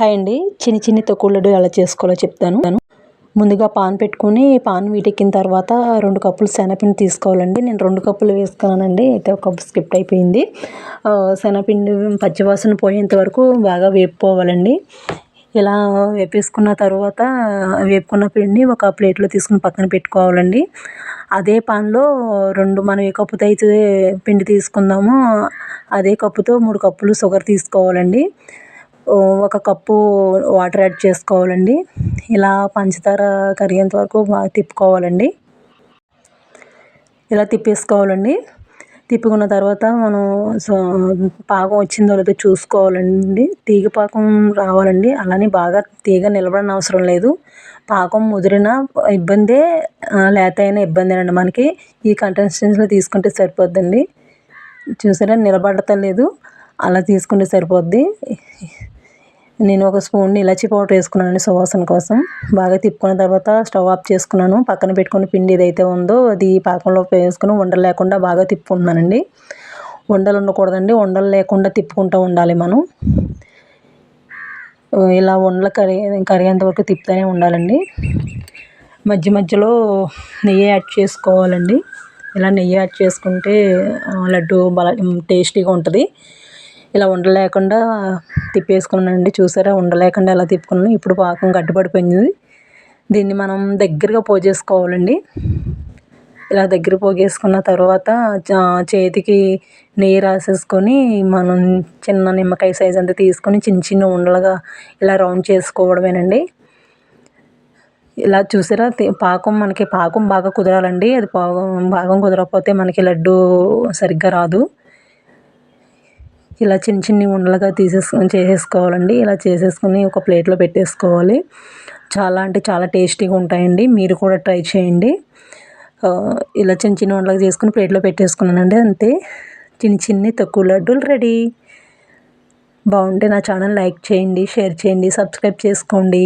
Hi అండి చిన్ని చిన్ని తొక్కుడు లడ్డు ఎలా చేసుకోవాలో చెప్తాను. ముందుగా పాన్ పెట్టుకొని పాన్ వీటెక్కిన తర్వాత రెండు కప్పులు శనగపిండి తీసుకోవాలండి. నేను రెండు కప్పులు వేసుకున్నానండి. అయితే ఒక కప్పు స్కిప్ అయిపోయింది. శనగపిండి పచ్చివాసన పోయేంత వరకు బాగా వేపుకోవాలండి. ఇలా వేపేసుకున్న తర్వాత వేపుకున్న పిండిని ఒక ప్లేట్లో తీసుకుని పక్కన పెట్టుకోవాలండి. అదే పాన్లో రెండు మనం ఏ కప్పుతో అయితే పిండి తీసుకుందామో అదే కప్పుతో మూడు కప్పులు షుగర్ తీసుకోవాలండి. ఒక కప్పు వాటర్ యాడ్ చేసుకోవాలండి. ఇలా పంచదార కరిగేంత వరకు బాగా తిప్పుకోవాలండి. ఇలా తిప్పేసుకోవాలండి. తిప్పుకున్న తర్వాత మనం సో పాకం వచ్చిందో లేదో చూసుకోవాలండి. తీగ పాకం రావాలండి. అలానే బాగా తీగ నిలబడని అవసరం లేదు. పాకం ముదిరిన ఇబ్బందే లేత అయినా ఇబ్బందేనండి మనకి. ఈ కన్సిస్టెన్సీలో తీసుకుంటే సరిపోద్దండి. చూసారా నిలబడతలేదు. అలా తీసుకుంటే సరిపోద్ది. నేను ఒక స్పూన్ ఇలాచీ పౌడర్ వేసుకున్నాను సువాసన కోసం. బాగా తిప్పుకున్న తర్వాత స్టవ్ ఆఫ్ చేసుకున్నాను. పక్కన పెట్టుకున్న పిండి ఏదైతే ఉందో అది పాకంలో వేసుకుని ఉండలు లేకుండా బాగా తిప్పుకుంటున్నానండి. ఉండలు ఉండకూడదండి. ఉండలు లేకుండా తిప్పుకుంటూ ఉండాలి మనం. ఇలా ఉండలు కరి కరిగేంత వరకు తిప్పుతూనే ఉండాలండి. మధ్య మధ్యలో నెయ్యి యాడ్ చేసుకోవాలండి. ఇలా నెయ్యి యాడ్ చేసుకుంటే లడ్డు బాగా టేస్టీగా ఉంటుంది. ఇలా ఉండలేకుండా తిప్పేసుకున్నానండి. చూసారా? ఉండలేకుండా ఎలా తిప్పుకున్నాను? ఇప్పుడు పాకం గట్టిపడిపోయింది దీన్ని మనం దగ్గరగా పోగేసుకోవాలండి ఇలా దగ్గర పోగేసుకున్న తర్వాత చేతికి నెయ్యి రాసేసుకొని మనం చిన్న నిమ్మకాయ సైజ్ అంతా తీసుకొని చిన్న చిన్న ఉండలుగా ఇలా రౌండ్ చేసుకోవడమేనండి. ఇలా చూసారా? పాకం మనకి పాకం బాగా కుదరాలండి. అది పాకం పాకం కుదరకపోతే మనకి లడ్డు సరిగ్గా రాదు. ఇలా చిన్న చిన్ని ఉండలుగా తీసేసుకొని చేసేసుకోవాలండి. ఇలా చేసేసుకొని ఒక ప్లేట్లో పెట్టేసుకోవాలి. చాలా అంటే చాలా టేస్టీగా ఉంటాయండి. మీరు కూడా ట్రై చేయండి. ఇలా చిన్న చిన్న ఉండలుగా చేసుకుని ప్లేట్లో పెట్టేసుకున్నానండి. అంతే. చిన్ని చిన్ని తక్కువ లడ్డూలు రెడీ. బాగుంటే నా ఛానల్ లైక్ చేయండి షేర్ చేయండి సబ్స్క్రైబ్ చేసుకోండి.